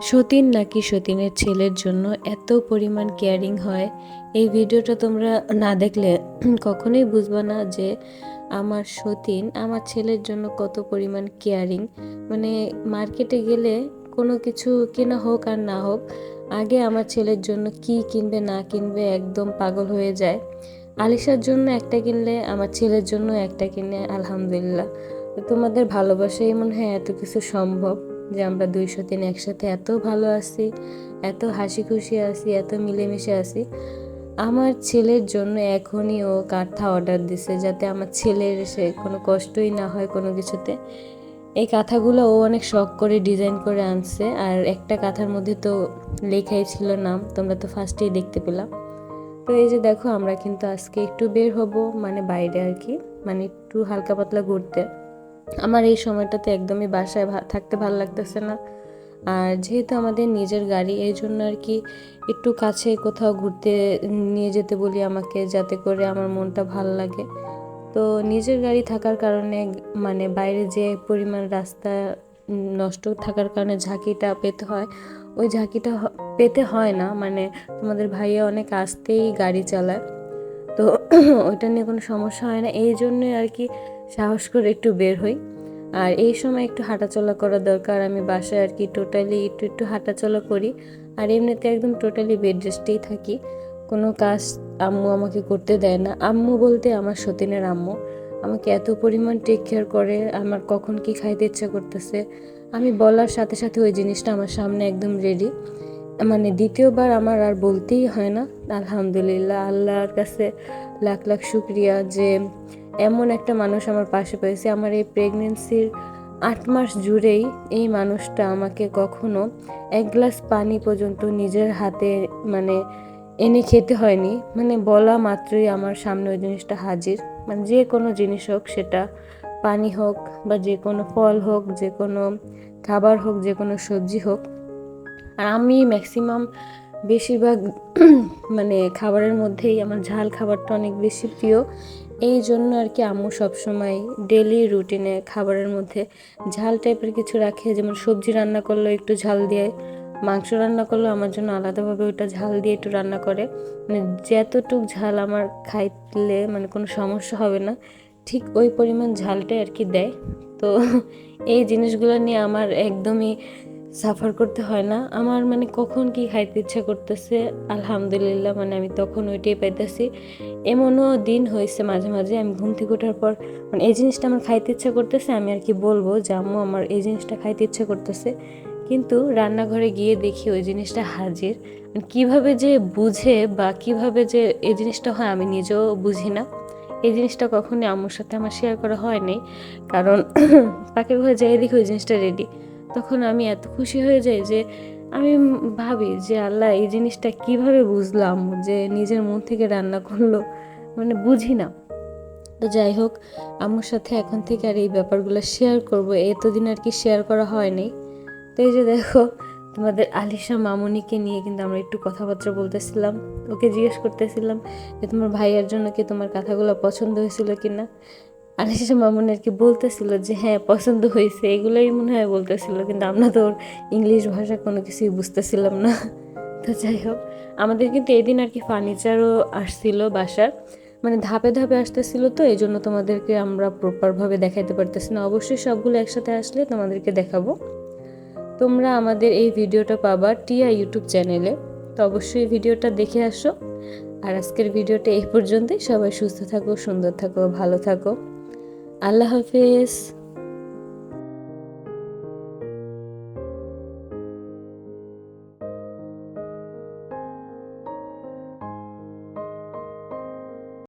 সতীন নাকি সতীনের ছেলের জন্য এত পরিমাণ কেয়ারিং হয়? এই ভিডিওটা তোমরা না দেখলে কখনোই বুঝবা না যে আমার সতীন আমার ছেলের জন্য কত পরিমাণ কেয়ারিং মানে মার্কেটে গেলে কোনো কিছু কেনা হোক আর না হোক, আগে আমার ছেলের জন্য কি কিনবে না কিনবে একদম পাগল হয়ে যায়। আলিশার জন্য একটা কিনলে, আমার ছেলের জন্য একটা কিনে, আলহামদুলিল্লাহ। তোমাদের ভালোবাসাই মনে হয় এত কিছু সম্ভব। যে আমরা দুইশো দিন একসাথে এত ভালো আছি, এত হাসি খুশি আছি, এত মিলেমিশে আছি। আমার ছেলের জন্য এখনই ও কাঁথা অর্ডার দিছে যাতে আমার ছেলের সে কোনো কষ্টই না হয় কোনো কিছুতে। এই কাঁথাগুলো ও অনেক শখ করে ডিজাইন করে আনছে আর একটা কাঁথার মধ্যে তো লেখাই ছিল নাম, তোমরা তো ফার্স্টেই দেখতে পেলাম। তো এই যে দেখো, আমরা কিন্তু আজকে একটু বের হব মানে বাইরে আর কি মানে একটু হালকা পাতলা ঘুরতে। আমার এই সময়টাতে একদমই বাসায় থাকতে ভালো লাগতেছে না। আর যেহেতু আমাদের নিজের গাড়ি, এই জন্য আর কি একটু কাছে কোথাও ঘুরতে নিয়ে যেতে বলি আমাকে, যাতে করে আমার মনটা ভালো লাগে। তো নিজের গাড়ি থাকার কারণে মানে বাইরে যে পরিমাণ রাস্তা নষ্ট থাকার কারণে ঝাঁকিটা পেতে হয়, ওই ঝাঁকিটা পেতে হয় না। মানে তোমাদের ভাইয়া অনেক আসতেই গাড়ি চালায়। তো ওইটা নিয়ে কোনো সমস্যা হয় না। এই জন্যই আর কি সাহস করে একটু বের হই। আর এই সময় একটু হাঁটাচলা করা দরকার। আমি বাসায় আর কি টোটালি একটু একটু হাঁটাচলা করি। আর এমনিতে একদম টোটালি বেড রেস্টেই থাকি। কোনো কাজ আম্মু আমাকে করতে দেয় না। আম্মু বলতে আমার সতীনের আম্মু। আমাকে এত পরিমাণ টেক কেয়ার করে। আমার কখন কি খাইতে ইচ্ছা করতেছে। আমি বলার সাথে সাথে ওই জিনিসটা আমার সামনে একদম রেডি মানে দ্বিতীয়বার আমার আর বলতেই হয় না। আলহামদুলিল্লাহ, আল্লাহর কাছে লাখ লাখ শুক্রিয়া যে এমন একটা মানুষ আমার পাশে পেয়েছে। আমার এই প্রেগনেন্সির আট মাস জুড়েই এই মানুষটা আমাকে কখনো এক গ্লাস পানি পর্যন্ত নিজের হাতে মানে এনে খেতে হয়নি। মানে বলা মাত্রই আমার সামনে ওই জিনিসটা হাজির। মানে যে কোনো জিনিস হোক, সেটা পানি হোক বা যে কোনো ফল হোক, যে কোনো খাবার হোক, যে কোনো সবজি হোক আর আমি ম্যাক্সিমাম বেশিরভাগ মানে খাবারের মধ্যেই আমার ঝাল খাবারটা অনেক বেশি প্রিয়। এই জন্য আর কি আম্মু সবসময় ডেলি রুটিনে খাবারের মধ্যে ঝাল টাইপের কিছু রাখে। যেমন সবজি রান্না করলেও একটু ঝাল দিয়ে, মাংস রান্না করলেও আমার জন্য আলাদাভাবে ওইটা ঝাল দিয়ে একটু রান্না করে। মানে যতটুক ঝাল আমার খাইলে মানে কোনো সমস্যা হবে না, ঠিক ওই পরিমাণ ঝালটাই আর কি দেয়। তো এই জিনিসগুলো নিয়ে আমার একদমই সাফার করতে হয় না। আমার মানে কখন কি খাইতে ইচ্ছা করতেছে, আলহামদুলিল্লাহ মানে আমি তখন ওইটাই পাইতেছি। এমনও দিন হয়েছে মাঝে মাঝে, আমি ঘুম থেকে ওঠার পর মানে এই জিনিসটা আমার খাইতে ইচ্ছা করতেছে, আমি আর কি বলব যে, আম্মু, আমার এই জিনিসটা খাইতে ইচ্ছা করতেছে। কিন্তু রান্নাঘরে গিয়ে দেখি ওই জিনিসটা হাজির। মানে কীভাবে যে বুঝে বা কীভাবে যে এই জিনিসটা হয়, আমি নিজেও বুঝি না। এই জিনিসটা কখনোই আম্মুর সাথে আমার শেয়ার করা হয়নি কারণ পাখির ঘরে যাই দেখি ওই জিনিসটা রেডি তখন আমি এত খুশি হয়ে যাই যে আমি ভাবি যে আল্লাহ এই জিনিসটা কীভাবে বুঝলাম যে নিজের মন থেকে রান্না করল? মানে বুঝি না। তো যাই হোক আমার সাথে এখন থেকে আর এই ব্যাপারগুলো শেয়ার করব। এতদিন আর কি শেয়ার করা হয়নি। তো এই যে দেখো, তোমাদের আলিশা মামুনিকে নিয়ে কিন্তু আমরা একটু কথাবার্তা বলতেছিলাম। ওকে জিজ্ঞেস করতেছিলাম যে তোমার ভাইয়ের জন্য কি তোমার কথাগুলো পছন্দ হয়েছিল কি না আলিশা মামুনি আর কি বলতেছিল যে হ্যাঁ পছন্দ হয়েছে। এগুলোই মনে হয় বলতেছিল, কিন্তু আমরা তো ওর ইংলিশ ভাষা কোনো কিছুই বুঝতেছিলাম না। তো যাই হোক, আমাদের কিন্তু এদিন আর কি ফার্নিচারও আসছিল বাসার। মানে ধাপে ধাপে আসতেছিল তো, এই জন্য তোমাদেরকে আমরা প্রপারভাবে দেখাইতে পারতেছি না। অবশ্যই সবগুলো একসাথে আসলে তোমাদেরকে দেখাবো। তোমরা আমাদের এই ভিডিওটা পাবা টিয়া ইউটিউব চ্যানেলে। তো অবশ্যই ভিডিওটা দেখে আসো। আর আজকের ভিডিওটা এই পর্যন্তই। সবাই সুস্থ থাকো, সুন্দর থাকো, ভালো থাকো। আল্লাহ হাফেজ।